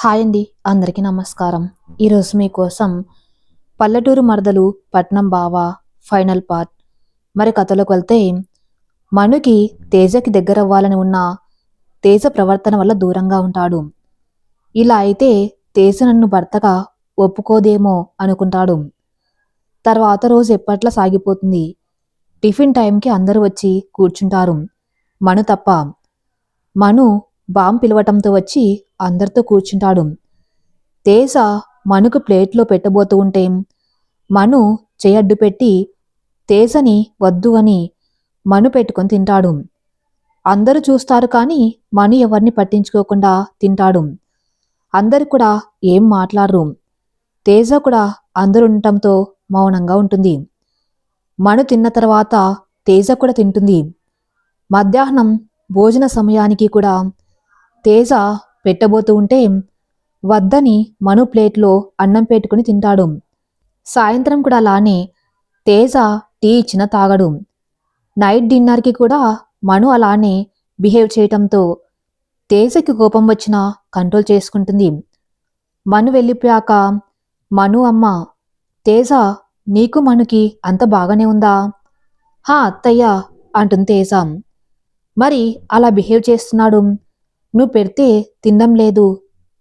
Hi అండి అందరికీ నమస్కారం. ఈరోజు మీకోసం పల్లెటూరు మరదలు పట్నం బావ ఫైనల్ పార్ట్. మరి కథలోకి వెళ్తే మనుకి తేజకి దగ్గర అవ్వాలని ఉన్న తేజ ప్రవర్తన వల్ల దూరంగా ఉంటాడు. ఇలా అయితే తేజ నన్ను భర్తగా ఒప్పుకోదేమో అనుకుంటాడు. తర్వాత రోజు ఎప్పట్లా సాగిపోతుంది? టిఫిన్ టైంకి అందరూ వచ్చి కూర్చుంటారు. మను తప్ప మను బామ్ పిలవటంతో వచ్చి అందరితో కూర్చుంటాడు. తేజ మనుకు ప్లేట్లో పెట్టబోతూ ఉంటే మను చేయడ్డు పెట్టి తేజని వద్దు అని మను పెట్టుకొని తింటాడు. అందరూ చూస్తారు కానీ మను ఎవరిని పట్టించుకోకుండా తింటాడు. అందరు కూడా ఏం మాట్లాడరు. తేజ కూడా అందరు ఉండటంతో మౌనంగా ఉంటుంది. మను తిన్న తర్వాత తేజ కూడా తింటుంది. మధ్యాహ్నం భోజన సమయానికి కూడా తేజ పెట్టబోతూ ఉంటే వద్దని మను ప్లేట్లో అన్నం పెట్టుకుని తింటాడు. సాయంత్రం కూడా అలానే తేజ టీ ఇచ్చిన తాగడు. నైట్ డిన్నర్కి కూడా మను అలానే బిహేవ్ చేయటంతో తేజకి కోపం వచ్చినా కంట్రోల్ చేసుకుంటుంది. మను వెళ్ళిపోయాక మను అమ్మ తేజ నీకు మనుకి అంత బాగానే ఉందా? హా అత్తయ్య అంటుంది తేజ. మరి అలా బిహేవ్ చేస్తున్నాడు? నువ్వు పెడితే తినడం లేదు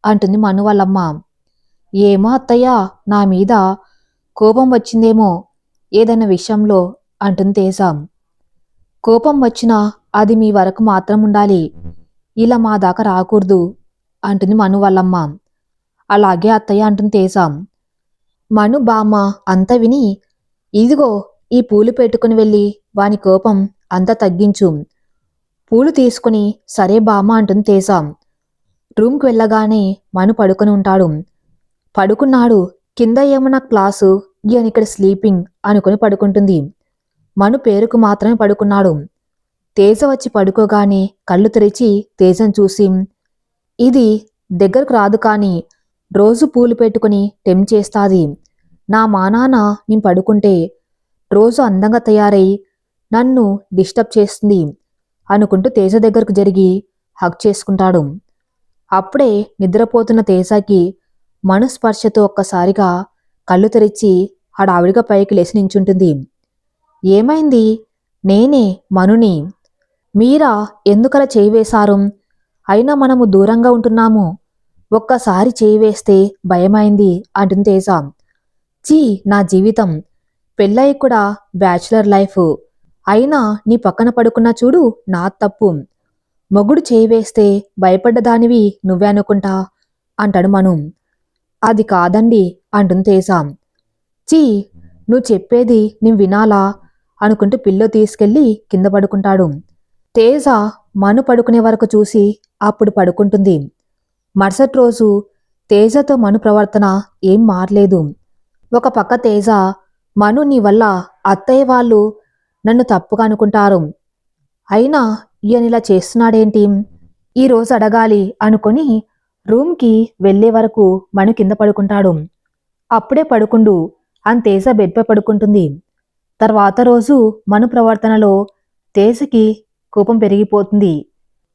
అంటుంది మను వాళ్ళమ్మ. ఏమో అత్తయ్య నా మీద కోపం వచ్చిందేమో ఏదైనా విషయంలో అంటుంది తేజాం. కోపం వచ్చినా అది మీ వరకు మాత్రం ఉండాలి. ఇలా మా దాకా రాకూడదు అంటుంది మను వాళ్ళమ్మ. అలాగే అత్తయ్య అంటుంది తేజాం. మను బామ్మ అంత విని ఇదిగో ఈ పూలు పెట్టుకుని వెళ్ళి వాని కోపం అంతా తగ్గించు. పూలు తీసుకుని సరే బామ్మ అంటుంది తేజ. రూమ్కి వెళ్ళగానే మను పడుకొని ఉంటాడు. పడుకున్నాడు. కింద ఏమన్నా క్లాసు? ఈయన ఇక్కడ స్లీపింగ్ అనుకుని పడుకుంటుంది. మను పేరుకు మాత్రమే పడుకున్నాడు. తేజ వచ్చి పడుకోగానే కళ్ళు తెరిచి తేజను చూసి ఇది దగ్గరకు రాదు కానీ రోజు పూలు పెట్టుకుని టెం చేస్తాది. నా మానాన నేను పడుకుంటే రోజు అందంగా తయారై నన్ను డిస్టర్బ్ చేస్తుంది. అనుకుంటూ తేజ దగ్గరకు జరిగి హక్ చేసుకుంటాడు. అప్పుడే నిద్రపోతున్న తేజాకి మనస్పర్శతో ఒక్కసారిగా కళ్ళు తెరిచి హడావిడిగా పైకి లేచి నించుంటుంది. ఏమైంది? నేనే మనుని. మీరా ఎందుకలా చేయివేశారు అయినా మనము దూరంగా ఉంటున్నాము. ఒక్కసారి చేయి వేస్తే భయమైంది అంటుంది తేజ. చీ నా జీవితం. పెళ్ళయి కూడా బ్యాచులర్ లైఫ్. అయినా నీ పక్కన పడుకున్నా చూడు నా తప్పు. మొగుడు చేయి వేస్తే భయపడ్డదానివి నువ్వే అనుకుంటా? అంటాడు మను. అది కాదండి అంటుంది తేసాం చీ నువ్వు చెప్పేది నేను వినాలా? అనుకుంటూ పిల్లో తీసుకెళ్ళి కింద పడుకుంటాడు. తేజ మను పడుకునే వరకు చూసి అప్పుడు పడుకుంటుంది. మరుసటి రోజు తేజతో మను ప్రవర్తన ఏం మారలేదు. ఒక పక్క తేజ మను నీ వల్ల అత్తయ్య వాళ్ళు నన్ను తప్పుగా అనుకుంటారు. అయినా ఈయనిలా చేస్తున్నాడేంటి? ఈ రోజు అడగాలి అనుకొని రూమ్కి వెళ్ళే వరకు మను కింద పడుకుంటాడు. అప్పుడే పడుకుండు. అని బెడ్పై పడుకుంటుంది. తర్వాత రోజు మను ప్రవర్తనలో తేజకి కోపం పెరిగిపోతుంది.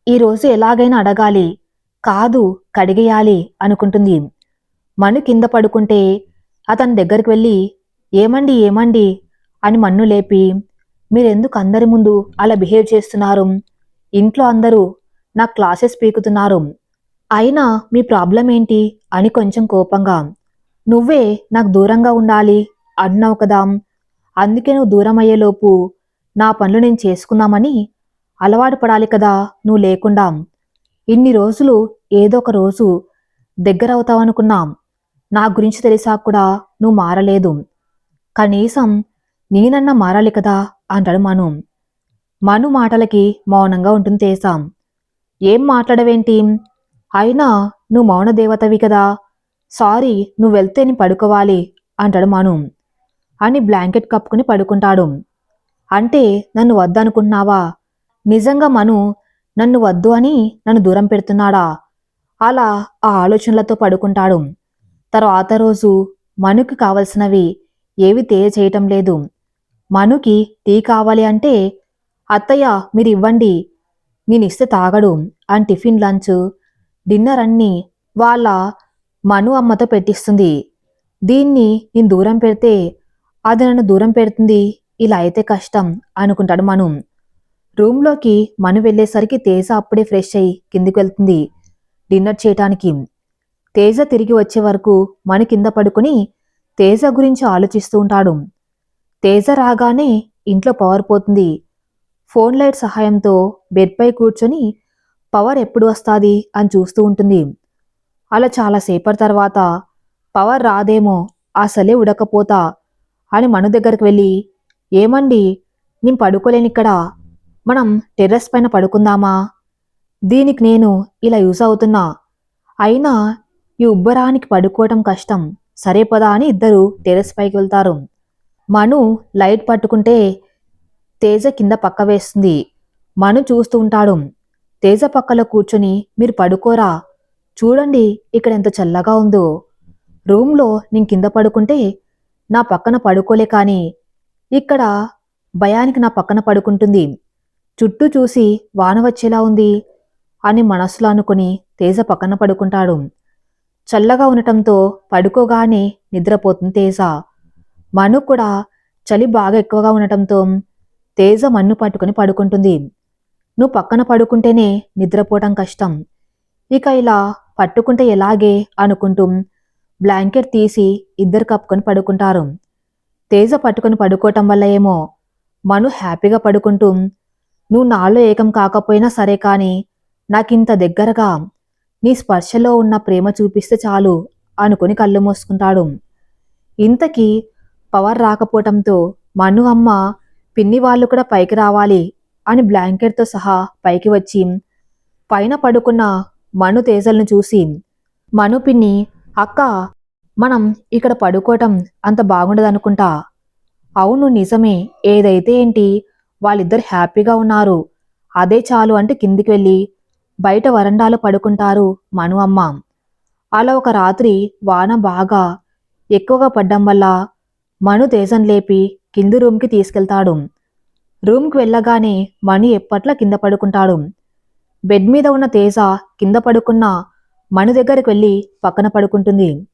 ఈ రోజు ఎలాగైనా అడగాలి. కాదు కడిగేయాలి అనుకుంటుంది. మను కింద పడుకుంటే అతని దగ్గరికి వెళ్ళి ఏమండి ఏమండి? అని మన్ను లేపి మీరెందుకు అందరి ముందు అలా బిహేవ్ చేస్తున్నారు? ఇంట్లో అందరూ నా క్లాసెస్ పీకుతున్నారు. అయినా మీ ప్రాబ్లం ఏంటి? అని కొంచెం కోపంగా. నువ్వే నాకు దూరంగా ఉండాలి అన్నావు కదా. అందుకే నువ్వు దూరం అయ్యేలోపు నా పనులు నేను చేసుకుందామని అలవాటు పడాలి కదా నువ్వు లేకుండా. ఇన్ని రోజులు ఏదో ఒక రోజు దగ్గర అవుతావనుకున్నాం. నా గురించి తెలిసా కూడా నువ్వు మారలేదు. కనీసం నేనన్నా మారాలి కదా? అంటాడు మను. మను మాటలకి మౌనంగా ఉంటుంది తేసాం ఏం మాట్లాడవేంటి? అయినా నువ్వు మౌన దేవతవి కదా? సారీ నువ్వు వెళ్తే నేను పడుకోవాలి అంటాడు మను. అని బ్లాంకెట్ కప్పుకుని పడుకుంటాడు. అంటే నన్ను వద్దనుకుంటున్నావా? నిజంగా మను నన్ను వద్దు అని నన్ను దూరం పెడుతున్నాడా? అలా ఆ ఆలోచనలతో పడుకుంటాడు. తర్వాత రోజు మనుకి కావలసినవి ఏవి చేయటం లేదు. మనుకి టీ కావాలి అంటే అత్తయ్య మీరు ఇవ్వండి నేను ఇస్తే తాగడు అని టిఫిన్ లంచ్ డిన్నర్ అన్నీ వాళ్ళ మను అమ్మతో పెట్టిస్తుంది. దీన్ని నేను దూరం పెడితే అది నన్ను దూరం పెడుతుంది ఇలా అయితే కష్టం అనుకుంటాడు మను. రూమ్లోకి మను వెళ్ళేసరికి తేజ అప్పుడే ఫ్రెష్ అయ్యి కిందికి వెళ్తుంది డిన్నర్ చేయటానికి. తేజ తిరిగి వచ్చే వరకు మను కింద పడుకుని తేజ గురించి ఆలోచిస్తూ ఉంటాడు. తేజ రాగానే ఇంట్లో పవర్ పోతుంది. ఫోన్ లైట్ సహాయంతో బెడ్పై కూర్చొని పవర్ ఎప్పుడు వస్తాది? అని చూస్తూ ఉంటుంది. అలా చాలాసేపటి తర్వాత పవర్ రాదేమో అసలే ఉడకపోతా అని మను దగ్గరికి వెళ్ళి ఏమండి నేను పడుకోలేని ఇక్కడ. మనం టెర్రస్ పైన పడుకుందామా? దీనికి నేను ఇలా యూస్ అవుతున్నా. అయినా ఈ ఉబ్బరానికి పడుకోవటం కష్టం. సరే పదా అని ఇద్దరు టెర్రస్ పైకి వెళ్తారు. మను లైట్ పట్టుకుంటే తేజ కింద పక్క వేస్తుంది. మను చూస్తూ ఉంటాడు. తేజ పక్కలో కూర్చొని మీరు పడుకోరా? చూడండి ఇక్కడ ఎంత చల్లగా ఉందో. రూమ్లో నేను కింద పడుకుంటే నా పక్కన పడుకోలే కానీ ఇక్కడ భయానికి నా పక్కన పడుకుంటుంది. చుట్టూ చూసి వాన వచ్చేలా ఉంది అని మనసులో అనుకుని తేజ పక్కన పడుకుంటాడు. చల్లగా ఉండటంతో పడుకోగానే నిద్రపోతుంది తేజ. మను కూడా చలి బాగా ఎక్కువగా ఉండటంతో తేజ మన్ను పట్టుకుని పడుకుంటుంది. నువ్వు పక్కన పడుకుంటేనే నిద్రపోవటం కష్టం. ఇక ఇలా పట్టుకుంటే ఎలాగే అనుకుంటూ బ్లాంకెట్ తీసి ఇద్దరు కప్పుకొని పడుకుంటారు. తేజ పట్టుకొని పడుకోవటం వల్ల ఏమో మను హ్యాపీగా పడుకుంటూ నువ్వు నాలో ఏకం కాకపోయినా సరే కానీ నాకింత దగ్గరగా నీ స్పర్శలో ఉన్న ప్రేమ చూపిస్తే చాలు అనుకుని కళ్ళు మూసుకుంటాడు. ఇంతకీ పవర్ రాకపోవటంతో మను అమ్మ పిన్ని వాళ్ళు కూడా పైకి రావాలి అని బ్లాంకెట్తో సహా పైకి వచ్చి పైన పడుకున్న మను తేజల్ని చూసి మను పిన్ని అక్క మనం ఇక్కడ పడుకోవటం అంత బాగుండదనుకుంటా. అవును నిజమే. ఏదైతే ఏంటి వాళ్ళిద్దరు హ్యాపీగా ఉన్నారు. అదే చాలు అంటే కిందికి వెళ్ళి బయట వరండాలో పడుకుంటారు మను అమ్మ. అలా ఒక రాత్రి వాన బాగా ఎక్కువగా పడ్డం వల్ల మను తేజం లేపి కింది రూమ్కి తీసుకెళ్తాడు. రూమ్కి వెళ్ళగానే మణి ఎప్పట్లా కింద పడుకుంటాడు. బెడ్ మీద ఉన్న తేజ కింద పడుకున్న మను దగ్గరికి వెళ్ళి పక్కన పడుకుంటుంది.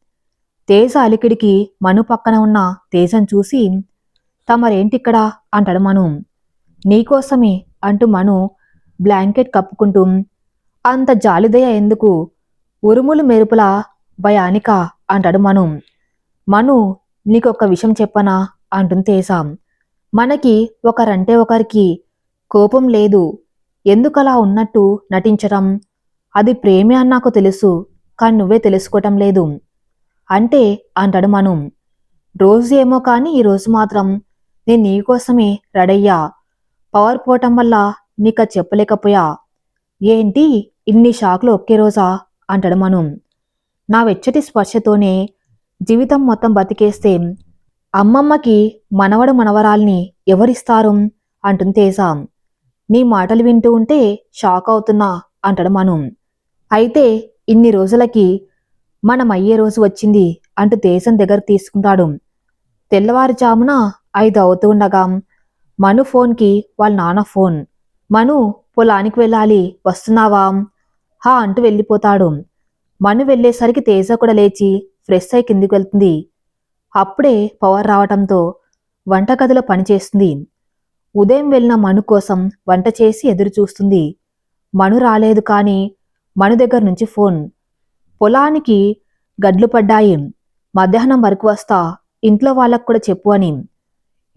తేజ అలికిడికి మను పక్కన ఉన్న తేజం చూసి తమరేంటిక్కడ? అంటాడు మను. నీకోసమే అంటూ మను బ్లాంకెట్ కప్పుకుంటూ అంత జాలిదయ ఎందుకు? ఉరుములు మెరుపుల భయానిక అంటాడు మను. మను నీకొక విషయం చెప్పనా? అంటుంది తేసాం మనకి ఒకరంటే ఒకరికి కోపం లేదు. ఎందుకలా ఉన్నట్టు నటించటం? అది ప్రేమే అని నాకు తెలుసు కానీ నువ్వే తెలుసుకోవటం లేదు. అంటే అంటాడు మను. రోజు ఏమో కానీ ఈరోజు మాత్రం నేను నీకోసమే రెడయ్యా. పవర్ పోవటం వల్ల నీకు అది చెప్పలేకపోయా. ఏంటి ఇన్ని షాక్లు ఒకే రోజా? అంటాడు మను. నా వెచ్చటి స్పర్శతోనే జీవితం మొత్తం బతికేస్తే అమ్మమ్మకి మనవడు మనవరాల్ని ఎవరిస్తారు? అంటుంది తేజ. నీ మాటలు వింటూ ఉంటే షాక్ అవుతున్నా అంటాడు మను. అయితే ఇన్ని రోజులకి మనం అయ్యే రోజు వచ్చింది అంటూ దేశం దగ్గర తీసుకుంటాడు. తెల్లవారుజామున ఐదు అవుతూ ఉండగా మను ఫోన్కి వాళ్ళ నాన్న ఫోన్. మను పొలానికి వెళ్ళాలి వస్తున్నావా? హా అంటూ వెళ్ళిపోతాడు. మను వెళ్ళేసరికి తేజ కూడా లేచి ఫ్రెష్ అయి కిందికి వెళ్తుంది. అప్పుడే పవర్ రావటంతో వంటగదిలో పనిచేస్తుంది ఉదయం వెళ్ళిన మను కోసం వంట చేసి ఎదురు చూస్తుంది. మను రాలేదు కానీ మను దగ్గర నుంచి ఫోన్. పొలానికి గడ్లు పడ్డాయి. మధ్యాహ్నం వరకు వస్తా ఇంట్లో వాళ్ళకు కూడా చెప్పు అని.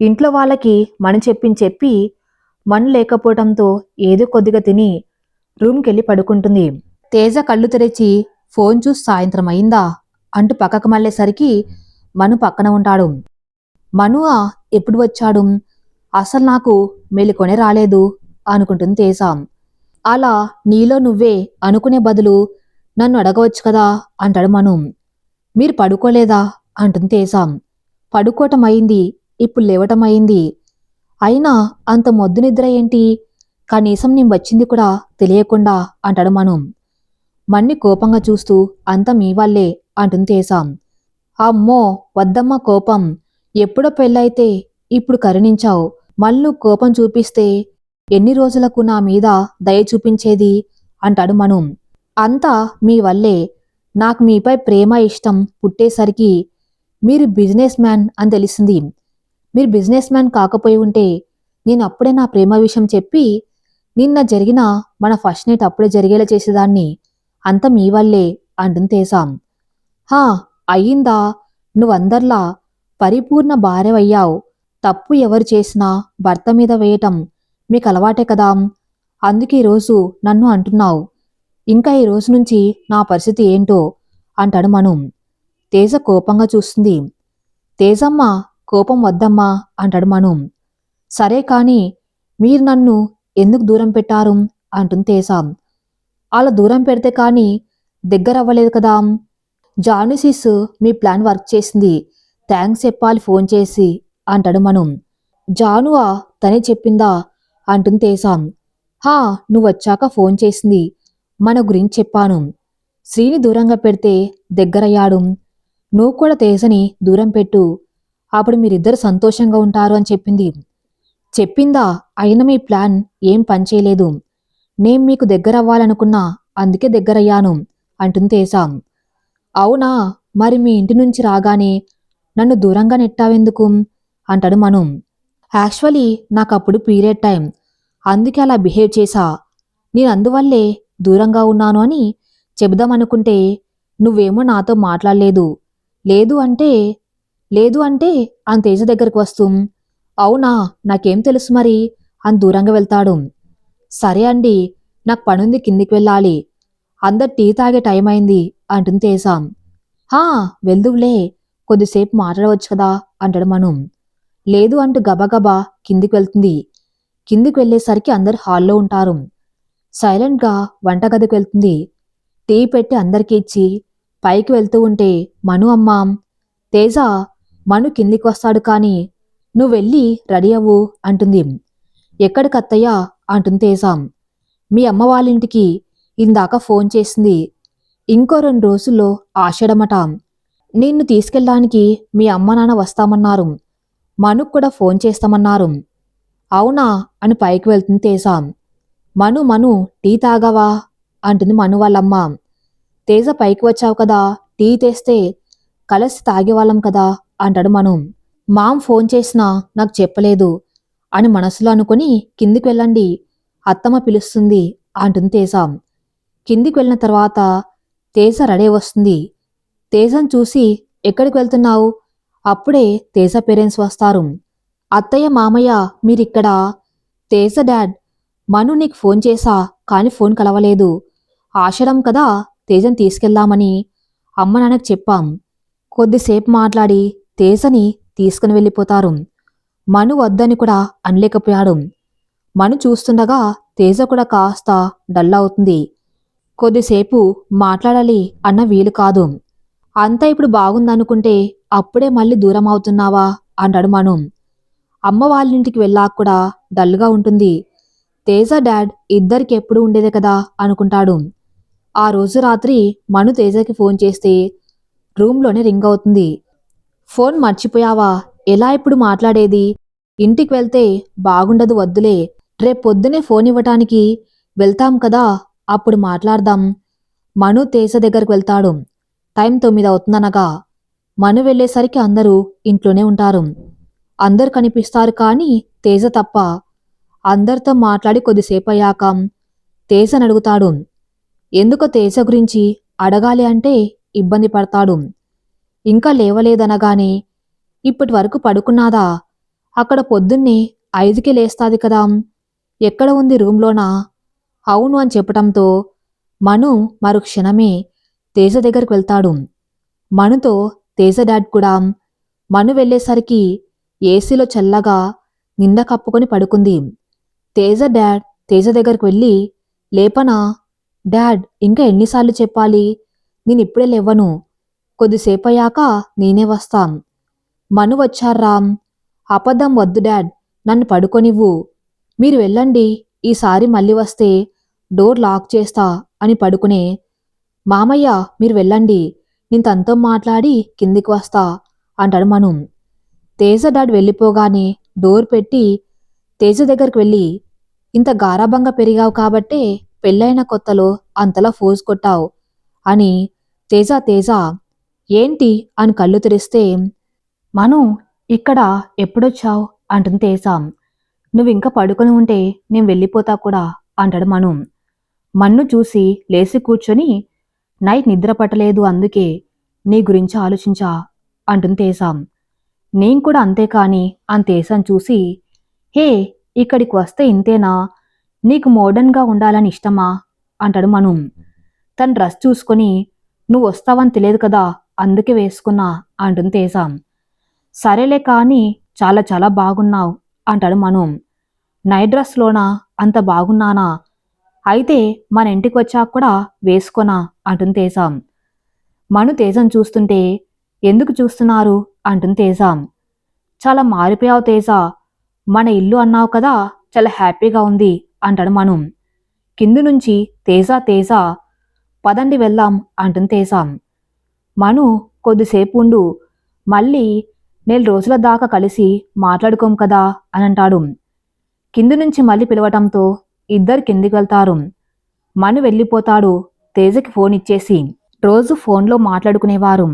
ఇంట్లో వాళ్ళకి మను చెప్పించి చెప్పి మను లేకపోవడంతో ఏదో కొద్దిగా తిని రూమ్కి వెళ్ళి పడుకుంటుంది. తేజ కళ్ళు తెరిచి ఫోన్ చూసి సాయంత్రం అయిందా? అంటూ పక్కకు మళ్ళేసరికి మను పక్కన ఉంటాడు. మనువా ఎప్పుడు వచ్చాడు? అసలు నాకు మెలుకొనే రాలేదు అనుకుంటుంది తేజ. అలా నీలో నువ్వే అనుకునే బదులు నన్ను అడగవచ్చు కదా? అంటాడు మను. మీరు పడుకోలేదా? అంటుంది తేజ. పడుకోవటం అయింది ఇప్పుడు లేవటం అయింది. అయినా అంత మొద్దు నిద్ర ఏంటి? కనీసం నేను వచ్చింది కూడా తెలియకుండా అంటాడు మను. మన్ని కోపంగా చూస్తూ అంత మీ వల్లే అంటుంది తేసాం అమ్మో వద్దమ్మ కోపం. ఎప్పుడో పెళ్ళైతే ఇప్పుడు కరుణించావు. మల్లు కోపం చూపిస్తే ఎన్ని రోజులకు నా మీద దయ చూపించేది? అంటాడు మను. అంతా మీ వల్లే. నాకు మీపై ప్రేమ ఇష్టం పుట్టేసరికి మీరు బిజినెస్ మ్యాన్ అని తెలిసింది. మీరు బిజినెస్ మ్యాన్ కాకపోయి ఉంటే నేను అప్పుడే నా ప్రేమ విషయం చెప్పి నిన్న జరిగిన మన ఫస్ట్ నైట్ అప్పుడే జరిగేలా చేసేదాన్ని. అంత మీ వల్లే అంటుంది తేసాం హా అయ్యిందా? నువ్వందర్లా పరిపూర్ణ భార్యవయ్యావు. తప్పు ఎవరు చేసినా భర్త మీద వేయటం మీకు అలవాటే కదా. అందుకే ఈరోజు నన్ను అంటున్నావు. ఇంకా ఈ రోజు నుంచి నా పరిస్థితి ఏంటో అంటాడు మను. తేజ కోపంగా చూస్తుంది. తేజమ్మ కోపం వద్దమ్మా అంటాడు మను. సరే కాని మీరు నన్ను ఎందుకు దూరం పెట్టారు? అంటుంది తేజ. అలా దూరం పెడితే కానీ దగ్గర అవ్వలేదు కదా. జానుసిస్ మీ ప్లాన్ వర్క్ చేసింది. థ్యాంక్స్ చెప్పాలి ఫోన్ చేసి అంటాడు మను. జానువా తనే చెప్పిందా? అంటుంది తేసాం హా నువ్వు వచ్చాక ఫోన్ చేసింది. మన గురించి చెప్పాను. శ్రీని దూరంగా పెడితే దగ్గరయ్యాడు. నువ్వు కూడా తేజని దూరం పెట్టు. అప్పుడు మీరిద్దరు సంతోషంగా ఉంటారు అని చెప్పింది. చెప్పిందా? అయినా మీ ప్లాన్ ఏం పనిచేయలేదు నేను మీకు దగ్గరవ్వాలనుకున్నా అందుకే దగ్గరయ్యాను అంటుంది తేసాం అవునా మరి మీ ఇంటి నుంచి రాగానే నన్ను దూరంగా నెట్టావెందుకు? అంటాడు మను. యాక్చువల్లీ నాకు అప్పుడు పీరియడ్ టైం అందుకే అలా బిహేవ్ చేశా. నేను అందువల్లే దూరంగా ఉన్నాను అని చెబుదామనుకుంటే నువ్వేమో నాతో మాట్లాడలేదు. లేదు అంటే లేదు అంటే అని తేజ దగ్గరకు వస్తూ అవునా నాకేం తెలుసు మరి? అని దూరంగా వెళ్తాడు. సరే అండి నాకు పనుంది కిందికి వెళ్ళాలి. అందరు టీ తాగే టైం అయింది అంటుంది తేజాం. హా వెళ్దువులే కొద్దిసేపు మాట్లాడవచ్చు కదా అంటాడు మను. లేదు అంటూ గబగబా కిందికి వెళ్తుంది. కిందికి వెళ్ళేసరికి అందరు హాల్లో ఉంటారు. సైలెంట్గా వంటగదికి వెళ్తుంది. టీ పెట్టి అందరికీ ఇచ్చి పైకి వెళ్తూ ఉంటే మను అమ్మా. తేజ మను కిందికి వస్తాడు కానీ నువ్వు వెళ్ళి రెడీ అవ్వు అంటుంది. ఎక్కడికి అత్తయ్యా? అంటుంది తేజాం. మీ అమ్మ వాళ్ళ ఇంటికి ఇందాక ఫోన్ చేసింది. ఇంకో రెండు రోజుల్లో ఆషాఢమట నిన్ను తీసుకెళ్ళడానికి మీ అమ్మ నాన్న వస్తామన్నారు. మనుకు కూడా ఫోన్ చేస్తామన్నారు. అవునా అని పైకి వెళ్తుంది తేజాం. మను మను టీ తాగావా? అంటుంది మను వాళ్ళమ్మ. తేజ పైకి వచ్చావు కదా టీ తెస్తే కలిసి తాగేవాళ్ళం కదా అంటాడు మను. మామ్ ఫోన్ చేసినా నాకు చెప్పలేదు. అని మనసులో అనుకుని కిందికి వెళ్ళండి. అత్తమ్మ పిలుస్తుంది అంటుంది తేజ. కిందికి వెళ్ళిన తర్వాత తేజ రెడీ వస్తుంది. తేజను చూసి ఎక్కడికి వెళ్తున్నావు? అప్పుడే తేజ పేరెంట్స్ వస్తారు. అత్తయ్య మామయ్య మీరిక్కడ? తేజ డాడ్. మను నీకు ఫోన్ చేసా కానీ ఫోన్ కలవలేదు. ఆశరం కదా తేజను తీసుకెళ్దామని. అమ్మ నాన్నకు చెప్పాం. కొద్దిసేపు మాట్లాడి తేజని తీసుకుని వెళ్ళిపోతారు. మను వద్దని కూడా అనలేకపోయాడు. మను చూస్తుండగా తేజ కూడా కాస్త డల్ అవుతుంది. కొద్దిసేపు మాట్లాడాలి అన్న వీలు కాదు. అంతా ఇప్పుడు బాగుందనుకుంటే అప్పుడే మళ్ళీ దూరం అవుతున్నావా? అన్నాడు మను. అమ్మ వాళ్ళ ఇంటికి వెళ్ళాక కూడా డల్గా ఉంటుంది. తేజ డాడ్ ఇద్దరికి ఎప్పుడు ఉండేదే కదా అనుకుంటాడు. ఆ రోజు రాత్రి మను తేజకి ఫోన్ చేస్తే రూమ్లోనే రింగ్ అవుతుంది. ఫోన్ మర్చిపోయావా? ఎలా ఇప్పుడు మాట్లాడేది? ఇంటికి వెళ్తే బాగుండదు వద్దులే. రేపు ఫోన్ ఇవ్వటానికి వెళ్తాం కదా అప్పుడు మాట్లాడదాం. మను తేజ దగ్గరకు వెళ్తాడు. టైం తొమ్మిది అవుతుందనగా మను వెళ్ళేసరికి అందరూ ఇంట్లోనే ఉంటారు. అందరు కనిపిస్తారు కానీ తేజ తప్ప అందరితో మాట్లాడి కొద్దిసేపు అయ్యాక తేజని అడుగుతాడు. ఎందుకో తేజ గురించి అడగాలి అంటే ఇబ్బంది పడతాడు. ఇంకా లేవలేదనగానే ఇప్పటి వరకు పడుకున్నాదా? అక్కడ పొద్దున్నే ఐదుకే లేస్తాది కదా. ఎక్కడ ఉంది రూమ్లోనా? అవును అని చెప్పటంతో మను మరు క్షణమే తేజ దగ్గరికి వెళ్తాడు. మనుతో తేజ డాడ్ కూడా మను వెళ్ళేసరికి ఏసీలో చల్లగా నింద కప్పుకొని పడుకుంది. తేజ డాడ్ తేజ దగ్గరికి వెళ్ళి లేపనా? డాడ్ ఇంకా ఎన్నిసార్లు చెప్పాలి? నేను ఇప్పుడే లేవను కొద్దిసేపు అయ్యాక నేనే వస్తాం. మను వచ్చారామ్ అపదం వద్దు డాడ్ నన్ను పడుకొనివ్వు. మీరు వెళ్ళండి ఈసారి మళ్ళీ వస్తే డోర్ లాక్ చేస్తా అని పడుకునే మామయ్య మీరు వెళ్ళండి నేను తనతో మాట్లాడి కిందికి వస్తా అంటాడు మను. తేజ డాడ్ వెళ్ళిపోగానే డోర్ పెట్టి తేజ దగ్గరికి వెళ్ళి ఇంత గారాభంగా పెరిగావు కాబట్టే పెళ్ళైన కొత్తలో అంతలా ఫోజ్ కొట్టావు అని తేజ తేజ ఏంటి అని కళ్ళు తెరిస్తే మను ఇక్కడ ఎప్పుడొచ్చావు? అంటుంది తేసాం నువ్వు ఇంకా పడుకొని ఉంటే నేను వెళ్ళిపోతా కూడా అంటాడు మను. మన్ను చూసి లేచి కూర్చొని నైట్ నిద్ర పట్టలేదు అందుకే నీ గురించి ఆలోచించా అంటుంది తేసాం నేను కూడా అంతే కానీ అని తేసాం చూసి హే ఇక్కడికి వస్తే ఇంతేనా? నీకు మోడర్న్గా ఉండాలని ఇష్టమా? అంటాడు మను. తన డ్రెస్ చూసుకొని నువ్వు వస్తావని తెలియదు కదా అందుకే వేసుకున్నా అంటుంది తేసాం సరేలే కానీ చాలా చాలా బాగున్నావు అంటాడు మను. నైట్ డ్రెస్లోనా అంత బాగున్నానా? అయితే మన ఇంటికి వచ్చాక కూడా వేసుకోనా? అంటుంది తేజాం. మను తేజం చూస్తుంటే ఎందుకు చూస్తున్నారు? అంటుంది తేజాం. చాలా మారిపోయావు తేజ. మన ఇల్లు అన్నావు కదా చాలా హ్యాపీగా ఉంది అంటాడు మను. కింది నుంచి తేజ తేజ. పదండి వెళ్దాం అంటుంది తేజాం. మను కొద్దిసేపు ఉండు మళ్ళీ నెల రోజుల దాకా కలిసి మాట్లాడుకోం కదా అని అంటాడు కింది నుంచి మళ్ళీ పిలవటంతో ఇద్దరు కిందికి వెళ్తారు. మను వెళ్ళిపోతాడు తేజకి ఫోన్ ఇచ్చేసి. రోజు ఫోన్లో మాట్లాడుకునేవారు.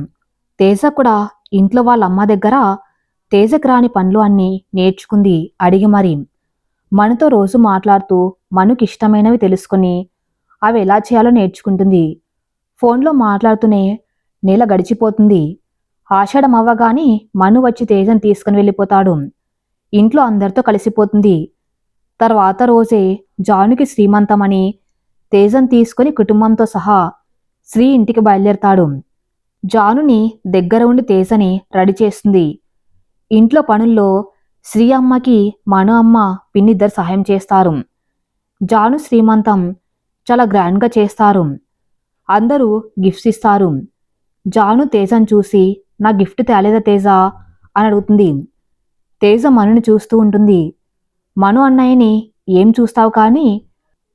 తేజ కూడా ఇంట్లో వాళ్ళ అమ్మ దగ్గర తేజకు రాని పనులు అన్నీ నేర్చుకుంది అడిగి మరి. మనతో రోజు మాట్లాడుతూ మనకి ఇష్టమైనవి తెలుసుకొని అవి ఎలా చేయాలో నేర్చుకుంటుంది. ఫోన్లో మాట్లాడుతూనే నెల గడిచిపోతుంది. ఆషాఢం అవ్వగానే మను వచ్చి తేజను తీసుకుని వెళ్ళిపోతాడు. ఇంట్లో అందరితో కలిసిపోతుంది. తర్వాత రోజే జానుకి శ్రీమంతమని తేజం తీసుకుని కుటుంబంతో సహా శ్రీ ఇంటికి బయలుదేరతాడు. జానుని దగ్గర ఉండి తేజని రెడీ చేస్తుంది. ఇంట్లో పనుల్లో శ్రీ అమ్మకి మను అమ్మ పిన్నిద్దరు సహాయం చేస్తారు. జాను శ్రీమంతం చాలా గ్రాండ్గా చేస్తారు. అందరూ గిఫ్ట్స్ ఇస్తారు. జాను తేజను చూసి నా గిఫ్ట్ తేలేదా తేజ? అని అడుగుతుంది తేజ మనుని చూస్తూ ఉంటుంది. మను అన్నయ్యని ఏం చూస్తావు కానీ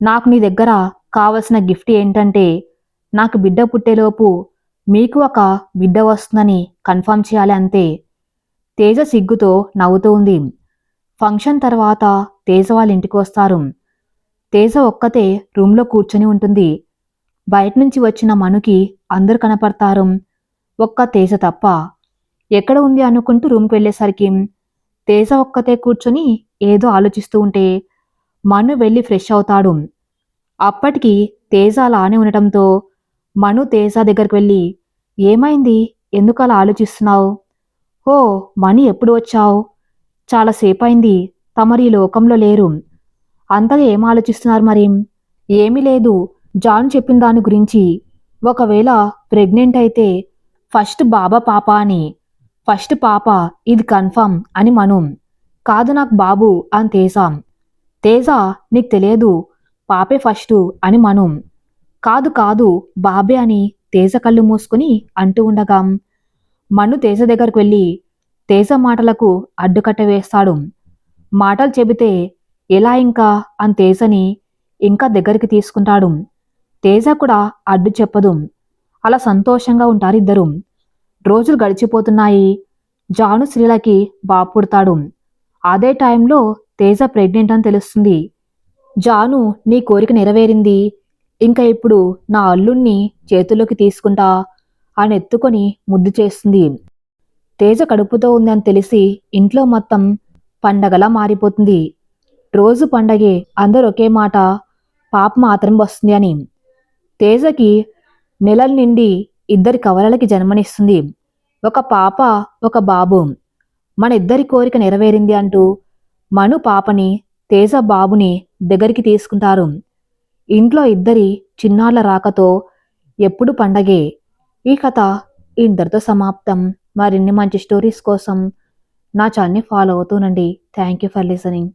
నాకు నీ దగ్గర కావలసిన గిఫ్ట్ ఏంటంటే నాకు బిడ్డ పుట్టేలోపు మీకు ఒక బిడ్డ వస్తుందని కన్ఫర్మ్ చేయాలి అంతే. తేజ సిగ్గుతో నవ్వుతూ ఉంది ఫంక్షన్ తర్వాత తేజ వాళ్ళ ఇంటికి వస్తారు. తేజ ఒక్కతే రూమ్లో కూర్చొని ఉంటుంది. బయట నుంచి వచ్చిన మనుకి అందరు కనపడతారు. ఒక్క తేజ తప్ప ఎక్కడ ఉంది అనుకుంటూ రూమ్కి వెళ్ళేసరికి తేజ ఒక్కతే కూర్చొని ఏదో ఆలోచిస్తూ ఉంటే మను వెళ్ళి ఫ్రెష్ అవుతాడు. అప్పటికి తేజ అలానే ఉండటంతో మను తేజ దగ్గరికి వెళ్ళి ఏమైంది? ఎందుకు అలా ఆలోచిస్తున్నావు? ఓ మణి ఎప్పుడు వచ్చావు? చాలాసేపు తమరు ఈ లోకంలో లేరు. అంతగా ఏం ఆలోచిస్తున్నారు మరి? ఏమీ లేదు. జాన్ చెప్పిన దాని గురించి. ఒకవేళ ప్రెగ్నెంట్ అయితే ఫస్ట్ బాబా పాప అని. ఫస్ట్ పాప ఇది కన్ఫర్మ్ అని మను. కాదు నాకు బాబు అని తేజ. తేజ నీకు తెలియదు పాపే ఫస్ట్ అని మను. కాదు కాదు బాబే అని తేజ కళ్ళు మూసుకుని అంటూ ఉండగా మను తేజ దగ్గరకు వెళ్ళి తేజ మాటలకు అడ్డుకట్ట వేస్తాడు. మాటలు చెబితే ఎలా ఇంకా అని తేజని ఇంకా దగ్గరికి తీసుకుంటాడు. తేజ కూడా అడ్డు చెప్పదు. అలా సంతోషంగా ఉంటారు ఇద్దరు. రోజులు గడిచిపోతున్నాయి. జాను శ్రీలకి బాబు పుడతాడు. అదే టైంలో తేజ ప్రెగ్నెంట్ అని తెలుస్తుంది. జాను నీ కోరిక నెరవేరింది. ఇంకా ఇప్పుడు నా అల్లుణ్ణి చేతుల్లోకి తీసుకుంటా అని ఎత్తుకొని ముద్దు చేస్తుంది. తేజ కడుపుతో ఉందని తెలిసి ఇంట్లో మొత్తం పండగలా మారిపోతుంది. రోజు పండగే అందరూ ఒకే మాట పాప మాత్రం వస్తుంది అని. తేజకి నెలల నిండి ఇద్దరి కవలలకి జన్మనిస్తుంది. ఒక పాప ఒక బాబు. మన ఇద్దరి కోరిక నెరవేరింది అంటూ మను పాపని తేజ బాబుని దగ్గరికి తీసుకుంటారు. ఇంట్లో ఇద్దరి చిన్నాళ్ళ రాకతో ఎప్పుడు పండగే? ఈ కథ ఇందరితో సమాప్తం. మరిన్ని మంచి స్టోరీస్ కోసం నా ఛానల్ని follow అవుతూనండి. Thank you for listening.